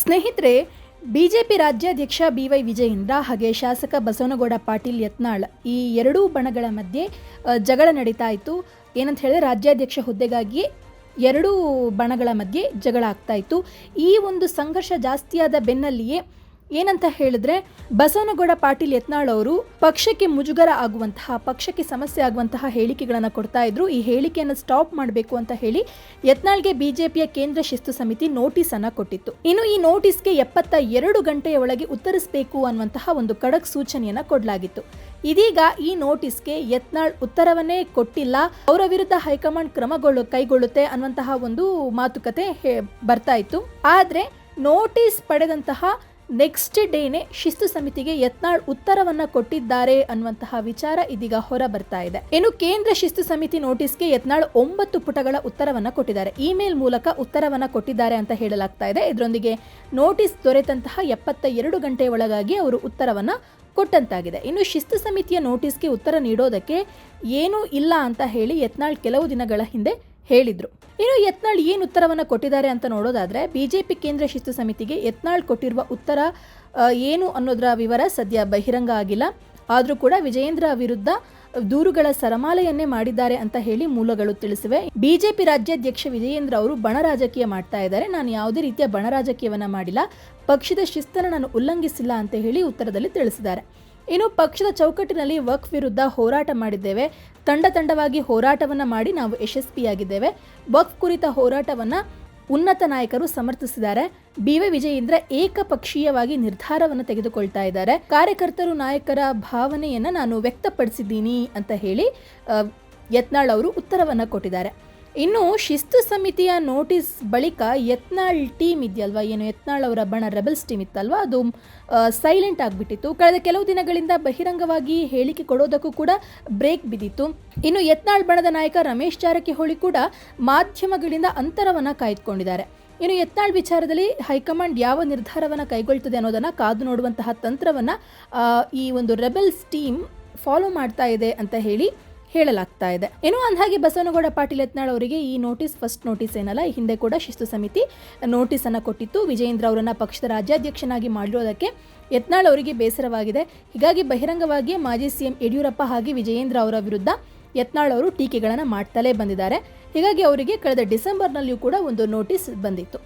ಸ್ನೇಹಿತರೆ, ಬಿಜೆಪಿ ರಾಜ್ಯಾಧ್ಯಕ್ಷ B Y Vijayendra ಹಾಗೆ ಶಾಸಕ ಬಸವನಗೌಡ ಪಾಟೀಲ್ ಯತ್ನಾಳ್ ಈ ಎರಡೂ ಬಣಗಳ ಮಧ್ಯೆ ಜಗಳ ನಡೀತಾ ಇತ್ತು. ಏನಂತ ಹೇಳಿದ್ರೆ ರಾಜ್ಯಾಧ್ಯಕ್ಷ ಹುದ್ದೆಗಾಗಿ ಎರಡೂ ಬಣಗಳ ಮಧ್ಯೆ ಜಗಳ ಆಗ್ತಾ ಇತ್ತು. ಈ ಒಂದು ಸಂಘರ್ಷ ಜಾಸ್ತಿಯಾದ ಬೆನ್ನಲ್ಲಿಯೇ ಏನಂತ ಹೇಳಿದ್ರೆ, ಬಸವನಗೌಡ ಪಾಟೀಲ್ ಯತ್ನಾಳ್ ಅವರು ಪಕ್ಷಕ್ಕೆ ಮುಜುಗರ ಆಗುವಂತಹ, ಪಕ್ಷಕ್ಕೆ ಸಮಸ್ಯೆ ಆಗುವಂತಹ ಹೇಳಿಕೆಗಳನ್ನು ಕೊಡ್ತಾ ಇದ್ರು. ಈ ಹೇಳಿಕೆಯನ್ನು ಸ್ಟಾಪ್ ಮಾಡಬೇಕು ಅಂತ ಹೇಳಿ ಯತ್ನಾಳ್ಗೆ ಬಿಜೆಪಿಯ ಕೇಂದ್ರ ಶಿಸ್ತು ಸಮಿತಿ ನೋಟಿಸ್ ಅನ್ನ ಕೊಟ್ಟಿತ್ತು. ಇನ್ನು ಈ ನೋಟಿಸ್ಗೆ ಎಪ್ಪತ್ತ ಎರಡು ಗಂಟೆಯ ಒಳಗೆ ಉತ್ತರಿಸಬೇಕು ಅನ್ನುವಂತಹ ಒಂದು ಖಡಕ್ ಸೂಚನೆಯನ್ನ ಕೊಡಲಾಗಿತ್ತು. ಇದೀಗ ಈ ನೋಟಿಸ್ಗೆ ಯತ್ನಾಳ್ ಉತ್ತರವನ್ನೇ ಕೊಟ್ಟಿಲ್ಲ. ಅವರ ವಿರುದ್ಧ ಹೈಕಮಾಂಡ್ ಕ್ರಮಗಳು ಕೈಗೊಳ್ಳುತ್ತೆ ಅನ್ನುವಂತಹ ಒಂದು ಮಾತುಕತೆ ಬರ್ತಾ ಇತ್ತು. ಆದ್ರೆ ನೋಟಿಸ್ ಪಡೆದಂತಹ ನೆಕ್ಸ್ಟ್ ಡೇನೆ ಶಿಸ್ತು ಸಮಿತಿಗೆ ಯತ್ನಾಳ್ ಉತ್ತರವನ್ನ ಕೊಟ್ಟಿದ್ದಾರೆ ಅನ್ನುವಂತಹ ವಿಚಾರ ಇದೀಗ ಹೊರ ಬರ್ತಾ ಇದೆ. ಇನ್ನು ಕೇಂದ್ರ ಶಿಸ್ತು ಸಮಿತಿ ನೋಟಿಸ್ಗೆ ಯತ್ನಾಳ್ ಒಂಬತ್ತು ಪುಟಗಳ ಉತ್ತರವನ್ನ ಕೊಟ್ಟಿದ್ದಾರೆ. ಇಮೇಲ್ ಮೂಲಕ ಉತ್ತರವನ್ನ ಕೊಟ್ಟಿದ್ದಾರೆ ಅಂತ ಹೇಳಲಾಗ್ತಾ ಇದೆ. ಇದರೊಂದಿಗೆ ನೋಟಿಸ್ ದೊರೆತಂತಹ ಎಪ್ಪತ್ತ ಎರಡು ಗಂಟೆ ಒಳಗಾಗಿ ಅವರು ಉತ್ತರವನ್ನ ಕೊಟ್ಟಂತಾಗಿದೆ. ಇನ್ನು ಶಿಸ್ತು ಸಮಿತಿಯ ನೋಟಿಸ್ಗೆ ಉತ್ತರ ನೀಡೋದಕ್ಕೆ ಏನೂ ಇಲ್ಲ ಅಂತ ಹೇಳಿ ಯತ್ನಾಳ್ ಕೆಲವು ದಿನಗಳ ಹಿಂದೆ ಹೇಳಿದ್ರು. ಇನ್ನು ಯತ್ನಾಳ್ ಏನು ಉತ್ತರವನ್ನು ಕೊಟ್ಟಿದ್ದಾರೆ ಅಂತ ನೋಡೋದಾದ್ರೆ, ಬಿಜೆಪಿ ಕೇಂದ್ರ ಶಿಸ್ತು ಸಮಿತಿಗೆ ಯತ್ನಾಳ್ ಕೊಟ್ಟಿರುವ ಉತ್ತರ ಏನು ಅನ್ನೋದರ ವಿವರ ಸದ್ಯ ಬಹಿರಂಗ ಆಗಿಲ್ಲ. ಆದರೂ ಕೂಡ ವಿಜಯೇಂದ್ರ ವಿರುದ್ಧ ದೂರುಗಳ ಸರಮಾಲೆಯನ್ನೇ ಮಾಡಿದ್ದಾರೆ ಅಂತ ಹೇಳಿ ಮೂಲಗಳು ತಿಳಿಸಿವೆ. ಬಿಜೆಪಿ ರಾಜ್ಯಾಧ್ಯಕ್ಷ ವಿಜಯೇಂದ್ರ ಅವರು ಬಣ ರಾಜಕೀಯ ಮಾಡ್ತಾ ಇದ್ದಾರೆ. ನಾನು ಯಾವುದೇ ರೀತಿಯ ಬಣ ರಾಜಕೀಯವನ್ನ ಮಾಡಿಲ್ಲ. ಪಕ್ಷದ ಶಿಸ್ತನ್ನು ನಾನು ಉಲ್ಲಂಘಿಸಿಲ್ಲ ಅಂತ ಹೇಳಿ ಉತ್ತರದಲ್ಲಿ ತಿಳಿಸಿದ್ದಾರೆ. ಇನ್ನು ಪಕ್ಷದ ಚೌಕಟ್ಟಿನಲ್ಲಿ ವಕ್ಫ್ ವಿರುದ್ಧ ಹೋರಾಟ ಮಾಡಿದ್ದೇವೆ. ತಂಡ ತಂಡವಾಗಿ ಹೋರಾಟವನ್ನು ಮಾಡಿ ನಾವು ಯಶಸ್ವಿಯಾಗಿದ್ದೇವೆ. ವಕ್ಫ್ ಕುರಿತ ಹೋರಾಟವನ್ನು ಉನ್ನತ ನಾಯಕರು ಸಮರ್ಥಿಸಿದ್ದಾರೆ. ಬಿವೈ ವಿಜಯೇಂದ್ರ ಏಕಪಕ್ಷೀಯವಾಗಿ ನಿರ್ಧಾರವನ್ನು ತೆಗೆದುಕೊಳ್ತಾ ಇದ್ದಾರೆ. ಕಾರ್ಯಕರ್ತರು ನಾಯಕರ ಭಾವನೆಯನ್ನ ನಾನು ವ್ಯಕ್ತಪಡಿಸಿದ್ದೀನಿ ಅಂತ ಹೇಳಿ ಯತ್ನಾಳ್ ಅವರು ಉತ್ತರವನ್ನು ಕೊಟ್ಟಿದ್ದಾರೆ. ಇನ್ನು ಶಿಸ್ತು ಸಮಿತಿಯ ನೋಟಿಸ್ ಬಳಿಕ ಯತ್ನಾಳ್ ಟೀಮ್ ಇದೆಯಲ್ವ? ಏನು ಯತ್ನಾಳ್ ಅವರ ಬಣ ರೆಬಲ್ಸ್ ಟೀಮ್ ಇತ್ತಲ್ವ? ಅದು ಸೈಲೆಂಟ್ ಆಗಿಬಿಟ್ಟಿತ್ತು. ಕಳೆದ ಕೆಲವು ದಿನಗಳಿಂದ ಬಹಿರಂಗವಾಗಿ ಹೇಳಿಕೆ ಕೊಡೋದಕ್ಕೂ ಕೂಡ ಬ್ರೇಕ್ ಬಿದ್ದಿತ್ತು. ಇನ್ನು ಯತ್ನಾಳ್ ಬಣದ ನಾಯಕ ರಮೇಶ್ ಜಾರಕಿಹೊಳಿ ಕೂಡ ಮಾಧ್ಯಮಗಳಿಂದ ಅಂತರವನ್ನು ಕಾಯ್ದುಕೊಂಡಿದ್ದಾರೆ. ಇನ್ನು ಯತ್ನಾಳ್ ವಿಚಾರದಲ್ಲಿ ಹೈಕಮಾಂಡ್ ಯಾವ ನಿರ್ಧಾರವನ್ನು ಕೈಗೊಳ್ತದೆ ಅನ್ನೋದನ್ನು ಕಾದು ನೋಡುವಂತಹ ತಂತ್ರವನ್ನು ಈ ಒಂದು ರೆಬಲ್ಸ್ ಟೀಮ್ ಫಾಲೋ ಮಾಡ್ತಾ ಇದೆ ಅಂತ ಹೇಳಿ ಹೇಳಲಾಗ್ತಾ ಇದೆ. ಏನೋ ಅಂದಾಗೆ ಬಸವನಗೌಡ ಪಾಟೀಲ್ ಯತ್ನಾಳ್ ಅವರಿಗೆ ಈ ನೋಟಿಸ್ ಫಸ್ಟ್ ನೋಟಿಸ್ ಏನಲ್ಲ, ಈ ಹಿಂದೆ ಕೂಡ ಶಿಸ್ತು ಸಮಿತಿ ನೋಟಿಸ್ ಅನ್ನು ಕೊಟ್ಟಿತ್ತು. ವಿಜಯೇಂದ್ರ ಅವರನ್ನ ಪಕ್ಷದ ರಾಜ್ಯಾಧ್ಯಕ್ಷನಾಗಿ ಮಾಡಿರೋದಕ್ಕೆ ಯತ್ನಾಳ್ ಅವರಿಗೆ ಬೇಸರವಾಗಿದೆ. ಹೀಗಾಗಿ ಬಹಿರಂಗವಾಗಿ ಮಾಜಿ ಸಿಎಂ ಯಡಿಯೂರಪ್ಪ ಹಾಗೆ ವಿಜಯೇಂದ್ರ ಅವರ ವಿರುದ್ಧ ಯತ್ನಾಳ್ ಅವರು ಟೀಕೆಗಳನ್ನು ಮಾಡ್ತಲೇ ಬಂದಿದ್ದಾರೆ. ಹೀಗಾಗಿ ಅವರಿಗೆ ಕಳೆದ ಡಿಸೆಂಬರ್ನಲ್ಲಿಯೂ ಕೂಡ ಒಂದು ನೋಟಿಸ್ ಬಂದಿತ್ತು.